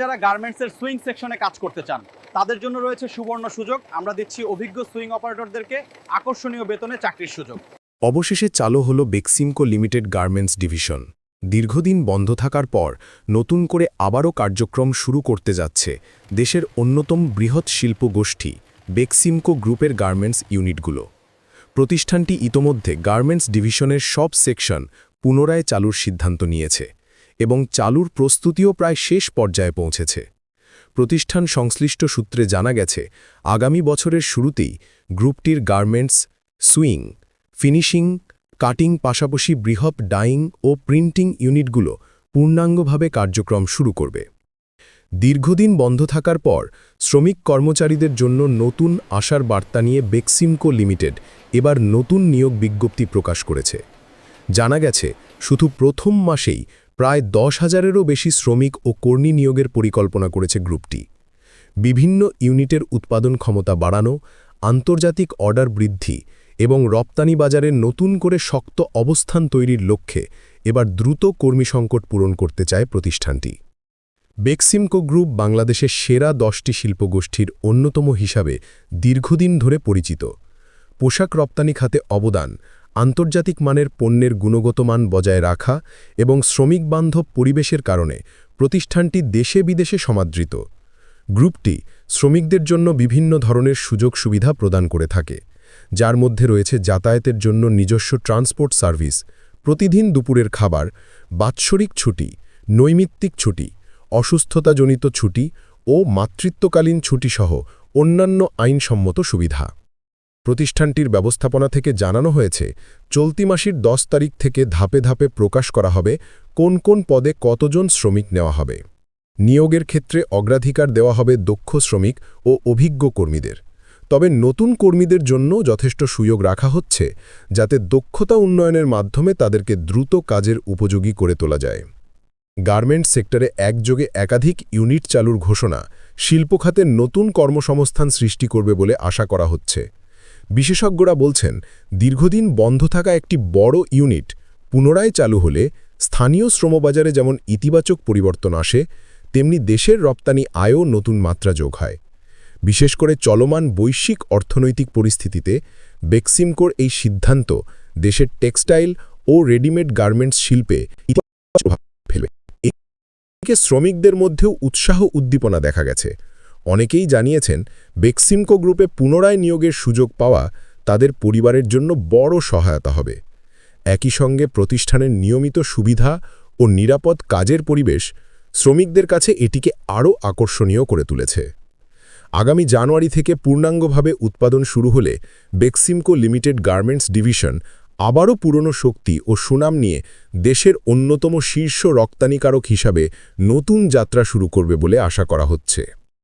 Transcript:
যারা গার্মেন্টসের সুইং সেকশনে কাজ করতে চান, তাদের জন্য রয়েছে সুবর্ণ সুযোগ। আমরা দিচ্ছি অভিজ্ঞ সুইং অপারেটরদেরকে আকর্ষণীয় বেতনে চাকরির সুযোগ। অবশেষে চালু হল বেক্সিমকো লিমিটেড গার্মেন্টস ডিভিশন দীর্ঘদিন বন্ধ থাকার পর নতুন করে আবারও কার্যক্রম শুরু করতে যাচ্ছে দেশের অন্যতম বৃহৎ শিল্প গোষ্ঠী বেক্সিমকো গ্রুপের গার্মেন্টস ইউনিটগুলো প্রতিষ্ঠানটি ইতোমধ্যে গার্মেন্টস ডিভিশনের সব সেকশন পুনরায় চালুর সিদ্ধান্ত নিয়েছে। এবং চালুর প্রস্তুতিও প্রায় শেষ পর্যায়ে পৌঁছেছে। প্রতিষ্ঠান সংশ্লিষ্ট সূত্রে জানা গেছে, আগামী বছরের শুরুতেই গ্রুপটির গার্মেন্টস, সুইং, ফিনিশিং, কাটিং পাশাপাশি বৃহৎ ডাইং ও প্রিন্টিং ইউনিটগুলো পূর্ণাঙ্গভাবে কার্যক্রম শুরু করবে। দীর্ঘদিন বন্ধ থাকার পর শ্রমিক কর্মচারীদের জন্য নতুন আশার বার্তা নিয়ে বেক্সিমকো লিমিটেড এবার নতুন নিয়োগ বিজ্ঞপ্তি প্রকাশ করেছে। জানা গেছে, শুধু প্রথম মাসেই প্রায় দশ হাজারেরও বেশি শ্রমিক ও কর্মী নিয়োগের পরিকল্পনা করেছে গ্রুপটি। বিভিন্ন ইউনিটের উৎপাদন ক্ষমতা বাড়ানো, আন্তর্জাতিক অর্ডার বৃদ্ধি এবং রপ্তানি বাজারে নতুন করে শক্ত অবস্থান তৈরির লক্ষ্যে এবার দ্রুত কর্মী সংকট পূরণ করতে চায় প্রতিষ্ঠানটি। বেক্সিমকো গ্রুপ বাংলাদেশের সেরা দশটি শিল্পগোষ্ঠীর অন্যতম হিসাবে দীর্ঘদিন ধরে পরিচিত। পোশাক রপ্তানি খাতে অবদান আন্তর্জাতিক মানের পণ্যের গুণগত মান বজায় রাখা এবং শ্রমিক বান্ধব পরিবেশের কারণে প্রতিষ্ঠানটি দেশে বিদেশে সমাদৃত। গ্রুপটি শ্রমিকদের জন্য বিভিন্ন ধরনের সুযোগ সুবিধা প্রদান করে থাকে, যার মধ্যে রয়েছে যাতায়াতের জন্য নিজস্ব ট্রান্সপোর্ট সার্ভিস, প্রতিদিন দুপুরের খাবার, বাৎসরিক ছুটি, নৈমিত্তিক ছুটি, অসুস্থতাজনিত ছুটি ও মাতৃত্বকালীন ছুটিসহ অন্যান্য আইনসম্মত সুবিধা। প্রতিষ্ঠানটির ব্যবস্থাপনা থেকে জানানো হয়েছে, চলতি মাসের দশ তারিখ থেকে ধাপে ধাপে প্রকাশ করা হবে কোন কোন পদে কতজন শ্রমিক নেওয়া হবে। নিয়োগের ক্ষেত্রে অগ্রাধিকার দেওয়া হবে দক্ষ শ্রমিক ও অভিজ্ঞ কর্মীদের। তবে নতুন কর্মীদের জন্য যথেষ্ট সুযোগ রাখা হচ্ছে, যাতে দক্ষতা উন্নয়নের মাধ্যমে তাদেরকে দ্রুত কাজের উপযোগী করে তোলা যায়। গার্মেন্ট সেক্টরে একযোগে একাধিক ইউনিট চালুর ঘোষণা শিল্পখাতে নতুন কর্মসংস্থান সৃষ্টি করবে বলে আশা করা হচ্ছে। বিশেষজ্ঞরা বলছেন, দীর্ঘদিন বন্ধ থাকা একটি বড় ইউনিট পুনরায় চালু হলে স্থানীয় শ্রমবাজারে যেমন ইতিবাচক পরিবর্তন আসে, তেমনি দেশের রপ্তানি আয়ও নতুন মাত্রা যোগ হয়। বিশেষ করে চলমান বৈশ্বিক অর্থনৈতিক পরিস্থিতিতে বেক্সিমকোর এই সিদ্ধান্ত দেশের টেক্সটাইল ও রেডিমেড গার্মেন্টস শিল্পে প্রভাব ফেলবে। এদিকে শ্রমিকদের মধ্যেও উৎসাহ উদ্দীপনা দেখা গেছে। অনেকেই জানিয়েছেন, বেক্সিমকো গ্রুপে পুনরায় নিয়োগের সুযোগ পাওয়া তাদের পরিবারের জন্য বড় সহায়তা হবে। একই সঙ্গে প্রতিষ্ঠানের নিয়মিত সুবিধা ও নিরাপদ কাজের পরিবেশ শ্রমিকদের কাছে এটিকে আরও আকর্ষণীয় করে তুলেছে। আগামী জানুয়ারি থেকে পূর্ণাঙ্গভাবে উৎপাদন শুরু হলে বেক্সিমকো লিমিটেড গার্মেন্টস ডিভিশন আবারও পুরনো শক্তি ও সুনাম নিয়ে দেশের অন্যতম শীর্ষ রপ্তানিকারক হিসাবে নতুন যাত্রা শুরু করবে বলে আশা করা হচ্ছে।